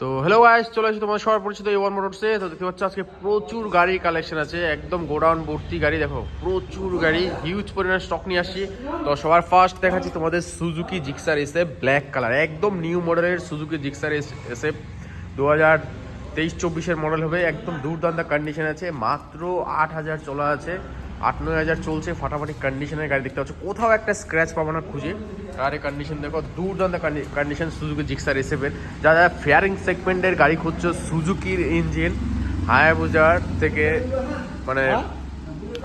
তো hello guys চলে আসি তোমার সবার পরিচিত এই ওয়ান মোটরসে তো দেখতে পাচ্ছ, আজকে প্রচুর গাড়ি কালেকশন আছে, একদম গোডাউন ভর্তি গাড়ি, দেখো, প্রচুর গাড়ি হিউজ পরিমাণে স্টক নিয়ে আসছি। তো সবার ফার্স্ট দেখাচ্ছি তোমাদের সুজুকি জিক্সার এসে ব্ল্যাক কালার একদম নিউ মডেলের সুজুকি জিক্সার এসে দু হাজার তেইশ চব্বিশের মডেল হবে, একদম দুর্দান্ত কন্ডিশন আছে, মাত্র আট হাজার চলা আছে। আট নয় হাজার চলছে ফাটাফাটি কন্ডিশনের গাড়ি দেখতে পাচ্ছ। কোথাও একটা স্ক্র্যাচ পাবো না খুঁজে। গাড়ির কন্ডিশন দেখো দুর্দান্ত কন্ডিশন সুজুকি জিক্সার এসেপের যারা যারা ফেয়ারিং সেগমেন্টের গাড়ি খুঁজছো সুজুকির ইঞ্জিন হায়াবুজার থেকে মানে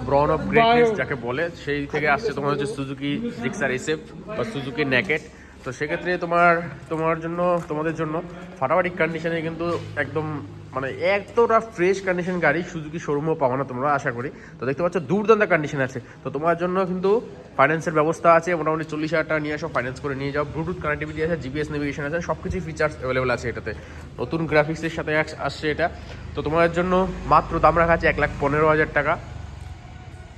ব্রন অফ গ্রেটনেস যাকে বলে সেই থেকে আসছে তোমার হচ্ছে সুজুকি জিক্সার এসেপ বা সুজুকি ন্যাকেট তো সেক্ষেত্রে তোমার তোমার জন্য, তোমাদের জন্য ফাটাফাটি কন্ডিশনে কিন্তু একদম মানে এতটা ফ্রেশ কন্ডিশন গাড়ি সুজুকি শোরুমও পাবো না তোমরা আশা করি। তো দেখতে পাচ্ছ দুর্দান্ত কন্ডিশন আছে। তো তোমার জন্য কিন্তু ফাইন্যান্সের ব্যবস্থা আছে, মোটামুটি চল্লিশ হাজার টাকা নিয়ে আসো ফাইন্যান্স করে নিয়ে যাও। ব্লুটুথ কানেক্টিভিটি আছে জিপিএস নেভিগেশন আছে সব কিছুই ফিচার্স অ্যাভেলেবল আছে এটাতে। নতুন গ্রাফিক্সের সাথে আসছে এটা। তো তোমাদের জন্য মাত্র দাম রাখা আছে এক লাখ পনেরো হাজার টাকা।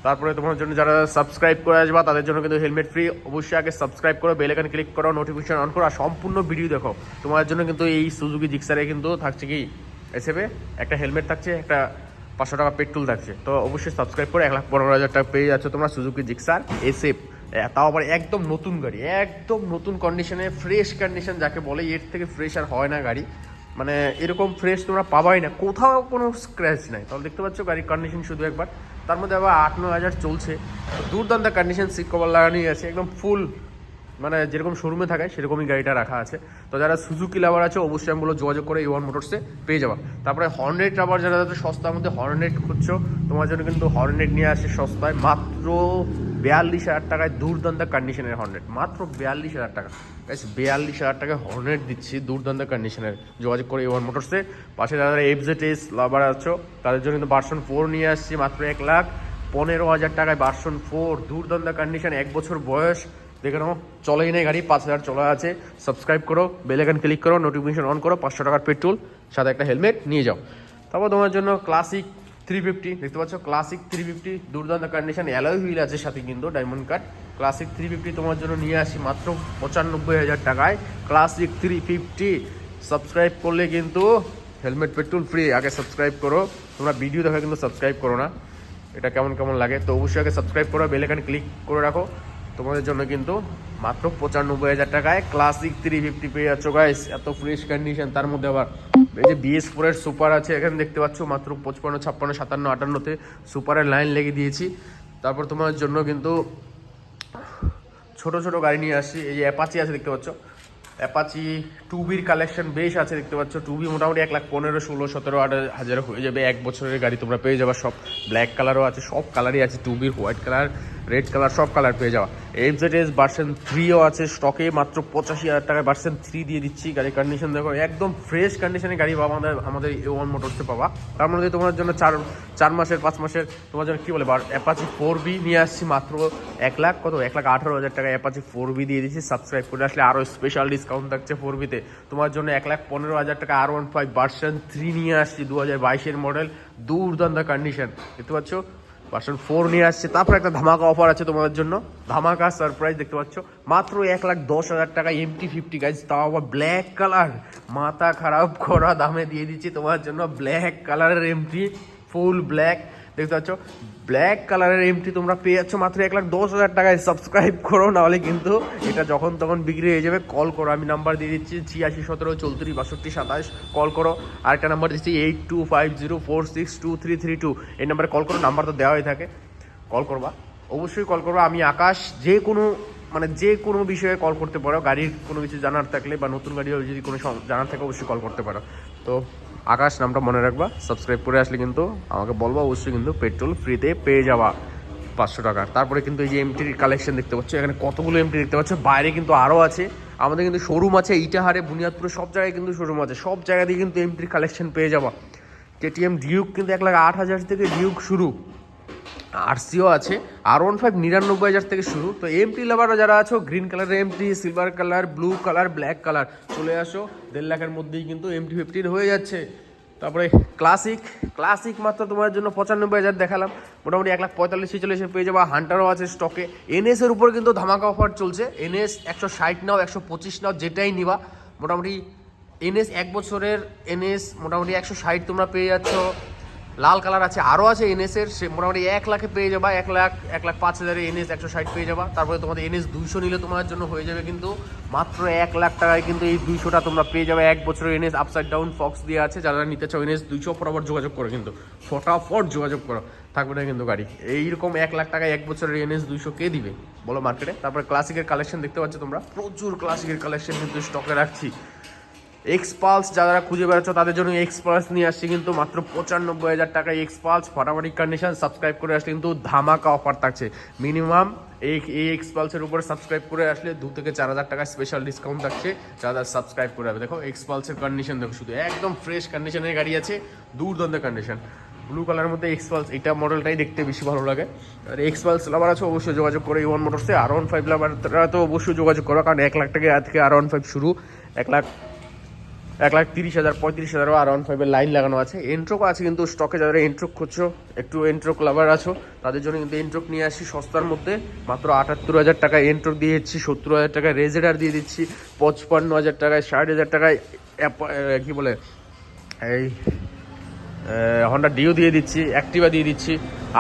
তারপরে তোমার জন্য যারা সাবস্ক্রাইব করে আসবা, তাদের জন্য কিন্তু হেলমেট ফ্রি অবশ্যই আগে সাবস্ক্রাইব করো বেল আইকন ক্লিক করো নোটিফিকেশন অন করো, আর সম্পূর্ণ ভিডিও দেখো। তোমার জন্য কিন্তু এই সুজুকি জিক্সারে কিন্তু থাকছে কি এসেবে একটা হেলমেট থাকছে, একটা পাঁচশো টাকা পেট্রোল থাকছে। তো অবশ্যই সাবস্ক্রাইব করে এক লাখ পনেরো হাজার টাকা পেয়ে যাচ্ছ তোমরা সুজুকি জিক্সার এসেপ তাও আবার একদম নতুন গাড়ি, একদম নতুন কন্ডিশনে ফ্রেশ কন্ডিশন যাকে বলে, এর থেকে ফ্রেশ আর হয় না গাড়ি। মানে এরকম ফ্রেশ তোমরা পাবাই না, কোথাও কোনো স্ক্র্যাচ নাই। তাহলে দেখতে পাচ্ছ গাড়ির কন্ডিশন শুধু একবার। তার মধ্যে আবার আট, নয় হাজার চলছে। দুর্দান্ত কন্ডিশন সিট কভার লাগানোই আছে। একদম ফুল মানে যেরকম শোরুমে থাকে, সেরকমই গাড়িটা রাখা আছে। তো যারা সুজুকি লাভার আছে, অবশ্যই আমি বলো যোগাযোগ করে ইওয়ান মোটরসে পেয়ে যাবা। তারপরে হর্নেট আবার যারা সস্তার মধ্যে হর্নেট খুঁজছো, তোমার জন্য কিন্তু হর্নেট নিয়ে আসে সস্তায়। মাত্র বিয়াল্লিশ হাজার টাকায় দুর্দান্ত কন্ডিশনের হর্নেট মাত্র বিয়াল্লিশ হাজার টাকা। গাইস বিয়াল্লিশ হাজার টাকায় হর্নেট দিচ্ছি, দুর্দান্ত কন্ডিশনের যোগাযোগ করে ওয়ান মোটরসে পাশে যারা এফজেড এস লাভার আছো, তাদের জন্য কিন্তু ভার্সন ফোর নিয়ে আসছি, মাত্র এক লাখ। পনেরো হাজার টাকায় ভার্সন ফোর দুর্দান্ত কন্ডিশন এক বছর বয়স। দেখে নাও, চলেই নেই গাড়ি, পাঁচ হাজার চলা আছে। সাবস্ক্রাইব করো বেলেকান ক্লিক করো নোটিফিকেশন অন করো, পাঁচশো টাকার পেট্রোল সাথে একটা হেলমেট নিয়ে যাও। তারপর তোমার জন্য ক্লাসিক থ্রি ফিফটি দেখতে পাচ্ছ? ক্লাসিক থ্রি ফিফটি দুর্দান্ত কন্ডিশন অ্যালয় হুইল আছে সাথে কিন্তু diamond cut classic three fifty তোমার জন্য নিয়ে আসি মাত্র পঁচানব্বই হাজার টাকায়। ক্লাসিক থ্রি ফিফটি সাবস্ক্রাইব করলে কিন্তু হেলমেট পেট্রোল ফ্রি আগে সাবস্ক্রাইব করো। তোমরা ভিডিও দেখা কিন্তু সাবস্ক্রাইব করো না। এটা কেমন কেমন লাগে? তো অবশ্যই আগে সাবস্ক্রাইব করো বেলেকান ক্লিক করে রাখো। তোমাদের জন্য কিন্তু মাত্র পঁচানব্বই হাজার টাকায় ক্লাসিক থ্রি ফিফটি পেয়ে যাচ্ছ গাইস এত ফ্রেশ কন্ডিশন তার মধ্যে আবার এই যে বিএস ফোরের সুপার আছে, এখানে দেখতে পাচ্ছ মাত্র পঁচপান্ন, ছাপ্পান্ন, সাতান্ন আটান্নতে সুপারের লাইন লেগে দিয়েছি। তারপর তোমার জন্য কিন্তু ছোট ছোট গাড়ি নিয়ে আসছি, এই যে অ্যাপাচি আছে দেখতে পাচ্ছ। অ্যাপাচি টুবির কালেকশন বেশ আছে দেখতে পাচ্ছ। টুবি মোটামুটি এক লাখ পনেরো, ষোলো, সতেরো, আট হাজার হয়ে যাবে। এক বছরের গাড়ি তোমরা পেয়ে যাবে, সব ব্ল্যাক কালারও আছে, সব কালারই আছে টুবির হোয়াইট কালার রেড কালার, সব কালার পেয়ে যাওয়া। এফজেড এস ভার্সন থ্রিও আছে স্টকে মাত্র পঁচাশি হাজার টাকায় ভার্সন থ্রি দিয়ে দিচ্ছি। গাড়ির কন্ডিশন দেখো, একদম ফ্রেশ কন্ডিশনে গাড়ি পাবা আমাদের আমাদের এ ওয়ান মোটরসে পাবা তার মধ্যে তোমার জন্য চার চার মাসের, পাঁচ মাসের, তোমার জন্য কী বলে অ্যাপাচি ফোর বি নিয়ে আসছি মাত্র এক লাখ, কত? এক লাখ আঠারো হাজার টাকা অ্যাপাচি ফোর বি দিয়ে দিচ্ছি। সাবস্ক্রাইব করে আসলে আরও স্পেশাল ডিসকাউন্ট থাকছে ফোর বিতে তোমার জন্য এক লাখ পনেরো হাজার টাকা R one five version three নিয়ে আসছি দু হাজার বাইশের মডেল দুর্দান্ত কন্ডিশন দেখতে পাচ্ছ? ভার্সন ফোর নিয়ে আসছে। তারপর একটা ধামাকা অফার আছে তোমাদের জন্য। ধামাকা সারপ্রাইজ দেখতে পাচ্ছ। মাত্র এক লাখ দশ হাজার টাকা এমটি ফিফটি গাইজ তাও আবার ব্ল্যাক কালার মাথা খারাপ করা দামে দিয়ে দিচ্ছি তোমার জন্য ব্ল্যাক কালারের এমটি ফুল ব্ল্যাক দেখতে পাচ্ছ? ব্ল্যাক কালারের এমটি তোমরা পেয়ে যাচ্ছ মাত্র এক লাখ দশ হাজার টাকায়। সাবস্ক্রাইব করো, নাহলে কিন্তু এটা যখন তখন বিক্রি হয়ে যাবে। কল করো, আমি নাম্বার দিয়ে দিচ্ছি ছিয়াশি, সতেরো, চৌত্রিশ, বাষট্টি, সাতাশ। কল করো। আরেকটা নাম্বার দিচ্ছি eight two five zero four six two three three two এই নাম্বারে কল করো নাম্বার তো দেওয়াই থাকে। কল করবা। অবশ্যই কল করবা। আমি আকাশ যে কোনো মানে যে কোনো বিষয়ে কল করতে পারো। গাড়ির কোনো কিছু জানার থাকলে বা নতুন গাড়ি যদি কোনো জানার থাকে, অবশ্যই কল করতে পারো। তো আকাশ নামটা মনে রাখবা সাবস্ক্রাইব করে আসলে কিন্তু আমাকে বলবা, অবশ্যই কিন্তু পেট্রোল ফ্রিতে পেয়ে যাওয়া পাঁচশো টাকার। তারপরে কিন্তু এই যে এমটির কালেকশন দেখতে পাচ্ছ, এখানে কতগুলো এমটি দেখতে পাচ্ছ, বাইরে কিন্তু আরও আছে। আমাদের কিন্তু শোরুম আছে, ইটাহারে, বুনিয়াদপুরে সব জায়গায় কিন্তু শোরুম আছে। সব জায়গা দিয়ে কিন্তু এমটির কালেকশন পেয়ে যাবা। কেটিএম ডিউক কিন্তু এক লাখ আট হাজার থেকে ডিউক শুরু। আরসিও আছে আর ওয়ান ফাইভ নিরানব্বই হাজার থেকে শুরু। তো এমটি লাভাররা যারা আছো green colour MT silver colour blue colour black colour চলে আসো। দেড় লাখের মধ্যেই কিন্তু এমটি ফিফটিন হয়ে যাচ্ছে। তারপরে ক্লাসিক ক্লাসিক মাত্র তোমার জন্য পঁচানব্বই হাজার দেখালাম। মোটামুটি এক লাখ পঁয়তাল্লিশ, ছেচল্লিশে পেয়ে যাবা। হান্টারও আছে স্টকে এনএস এর উপর কিন্তু ধামাকা অফার চলছে। এনএস একশো ষাট নাও, একশো পঁচিশ নাও, যেটাই নিবা। মোটামুটি এনএস এক বছরের এনএস মোটামুটি একশো ষাট তোমরা পেয়ে যাচ্ছ। লাল কালার আছে আরও আছে এনএস এর, সে মোটামুটি এক লাখে পেয়ে যাবা, এক লাখ এক লাখ পাঁচ হাজারে এনএস একশো ষাট পেয়ে যাবা। তারপরে তোমাদের এনএস দুইশো নিলে তোমার জন্য হয়ে যাবে কিন্তু মাত্র এক লাখ টাকায় কিন্তু এই দুইশোটা তোমরা পেয়ে যাবে। এক বছরের এনএস আপসাইড ডাউন ফক্স দিয়ে আছে, যারা নিতে চাও এনএস দুইশো ফটাফট যোগাযোগ করো কিন্তু, ফটাফট যোগাযোগ করো, থাকবে না কিন্তু গাড়ি। এইরকম এক লাখ টাকায় এক বছরের এনএস দুইশো কে দিবে? বলো মার্কেটে তারপরে ক্লাসিকের কালেকশন দেখতে পাচ্ছ তোমরা। প্রচুর ক্লাসিকের কালেকশন কিন্তু স্টকে রাখছি। এক্সপালস যারা খুঁজে বেড়াচ্ছ, তাদের জন্য এক্সপালস নিয়ে আসছি কিন্তু মাত্র পঁচানব্বই হাজার টাকায় এক্সপালস ফটাফটি কন্ডিশন সাবস্ক্রাইব করে আসলে কিন্তু ধামাকা অফার থাকছে। মিনিমাম এই এই এক্সপালসের উপরে সাবস্ক্রাইব করে আসলে দু থেকে চার হাজার টাকা স্পেশাল ডিসকাউন্ট থাকছে, যারা সাবস্ক্রাইব করে দেখো এক্সপালসের কন্ডিশন দেখো, শুধু একদম ফ্রেশ কন্ডিশনের গাড়ি আছে, দুর্দান্ত কন্ডিশন ব্লু কালারের মধ্যে এক্সপালস এটা মডেলটাই দেখতে বেশি ভালো লাগে। আর এক্সপালস লাভার আছে, অবশ্যই যোগাযোগ করে ওয়ান মোটরসে আর ওয়ান ফাইভ লাভাররা তো অবশ্যই যোগাযোগ করো, কারণ এক লাখ টাকা আজকে আর ওয়ান ফাইভ শুরু। এক লাখ এক লাখ তিরিশ হাজার, পঁয়ত্রিশ হাজারও আর ওয়ান ফাইভের লাইন লাগানো আছে। এন্ট্রোকও আছে কিন্তু স্টকে যারা এন্ট্রোক করছ একটু এন্ট্রোক লাভার আছো, তাদের জন্য কিন্তু এন্ট্রোক নিয়ে আসি সস্তার মধ্যে। মাত্র আটাত্তর হাজার টাকায় এন্ট্রোক দিয়ে দিচ্ছি, সত্তর হাজার টাকায় রেজেডার দিয়ে দিচ্ছি, পঁচপান্ন হাজার টাকায়, ষাট হাজার টাকায় কি বলে, এই হন্ডা ডিও দিয়ে দিচ্ছি অ্যাক্টিভা দিয়ে দিচ্ছি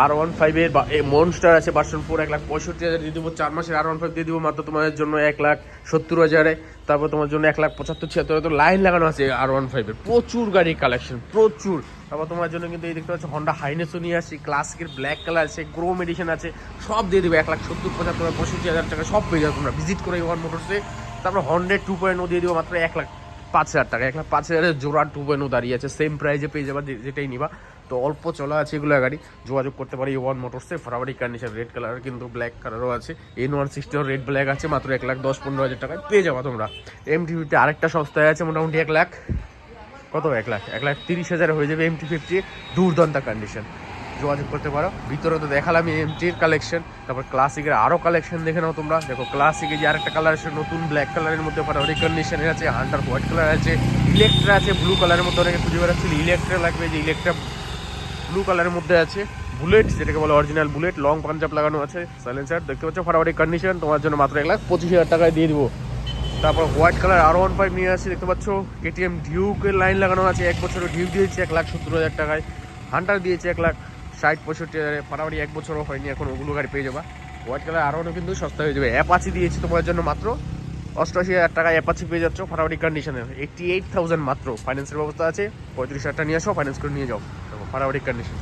আর ওয়ান ফাইভের মনস্টার আছে বাসন ফোর এক লাখ পঁয়ষট্টি হাজার দিয়ে দেবো, চার মাসের আর ওয়ান ফাইভ দিয়ে দেবো, মাত্র তোমাদের জন্য এক লাখ সত্তর হাজারে, তারপর তোমার জন্য এক লাখ পঁচাত্তর ছিয়াত্তর তো লাইন লাগানো আছে আর ওয়ান ফাইভের প্রচুর গাড়ি কালেকশন প্রচুর। তারপর তোমার জন্য কিন্তু এই দেখতে পাচ্ছ হন্ডা হাইনেসও নিয়ে আসছি ক্লাসিকের ব্ল্যাক কালার আছে ক্রোম এডিশন আছে, সব দিয়ে দেবে, এক লাখ সত্তর, পঁচাত্তর, পঁয়ষট্টি হাজার টাকা, সব পেয়ে যাবে তোমরা ভিজিট করে ওয়ান মোটরসে তারপর হন্ড্রেড টু পয়েন্ট দিয়ে দেবো, মাত্র এক লাখ পাঁচ হাজার টাকা। এক লাখ পাঁচ হাজারের জোড়া টু পয়েন্ট দাঁড়িয়ে আছে। সেম প্রাইজে পেয়ে যাবা যেটাই নিবা। তো অল্প চলা আছে এগুলো গাড়ি। যোগাযোগ করতে পারি ওয়ান মোটরসে ফরাবারি কন্ডিশন রেড কালার কিন্তু ব্ল্যাক কালারও আছে। এন ওয়ান সিক্সটিও রেড ব্ল্যাক আছে। মাত্র এক লাখ দশ পনেরো হাজার টাকায় পেয়ে যাবা তোমরা। এম টিভিতে আরেকটা সস্তায় আছে, মোটামুটি এক লাখ। কত? এক লাখ। এক লাখ তিরিশ হাজার হয়ে যাবে এম টি ফিফটি দুর্দান্ত কন্ডিশন যোগাযোগ করতে পারো। ভিতরে তো দেখালাম এমটির কালেকশন তারপর ক্লাসিকের আরও কালেকশন দেখে নাও তোমরা। দেখো ক্লাসিকে যে আরেকটা কালার আছে নতুন ব্ল্যাক কালারের মধ্যে ফাটাফাটি কন্ডিশনের আছে হান্টার হোয়াইট কালার আছে ইলেকট্রা আছে ব্লু কালারের মধ্যে অনেকে খুঁজে বেড়াচ্ছিল ইলেকট্রা লাগবে যে ইলেকট্রা ব্লু কালারের মধ্যে আছে। বুলেট যেটাকে বলে অরিজিনাল বুলেট লং পাঞ্জাব লাগানো আছে। সাইলেন্সার দেখতে পাচ্ছ? ফাটাফাটি কন্ডিশন তোমার জন্য মাত্র এক লাখ পঁচিশ হাজার টাকায় দিয়ে দিবো। তারপর হোয়াইট কালার আর ওয়ান ফাইভ নিয়ে আসছি দেখতে পাচ্ছ? কেটিএম ডিউকের লাইন লাগানো আছে, এক বছরের ডিউক দিয়েছে, এক লাখ সত্তর হাজার টাকায়। হান্টার দিয়েছে এক লাখ। ষাট পঁয়ষট্টি হাজারে ফাটাফাটি এক বছরও হয়নি এখন ওগুলো গাড়ি পেয়ে যাবা। হোয়াইট কালার আরও কিন্তু সস্তা হয়ে যাবে। অ্যাপাচি দিয়েছি তোমার জন্য মাত্র অষ্টআশি হাজার টাকায় অ্যাপাচি পেয়ে যাচ্ছ ফাটাফাটি কন্ডিশনে এইটটি এইট থাউজেন্ড মাত্র। ফাইন্যান্সের ব্যবস্থা আছে। পঁয়ত্রিশ হাজার টাকা নিয়ে আসো ফাইন্যান্স করে নিয়ে যাও। ফাটাফাটি কন্ডিশন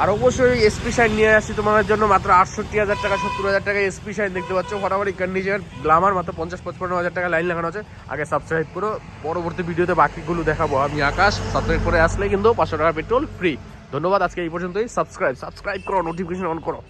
আর অবশ্যই এসপি শাইন নিয়ে আসছি তোমাদের জন্য মাত্র আটষট্টি হাজার টাকা, সত্তর হাজার টাকা এসপি শাইন দেখতে পাচ্ছ। ফটাফটি কন্ডিশন গ্লামার মাত্র পঞ্চাশ, পঁচপন্ন হাজার টাকা লাইন লাগানো আছে। আগে সাবস্ক্রাইব করো। পরবর্তী ভিডিওতে বাকিগুলো দেখাবো। আমি আকাশ সাবস্ক্রাইব করে আসলে কিন্তু পাঁচশো টাকা পেট্রোল ফ্রি ধন্যবাদ আজকে এই পর্যন্তই। সাবস্ক্রাইব সাবস্ক্রাইব করো নোটিফিকেশন অন করো।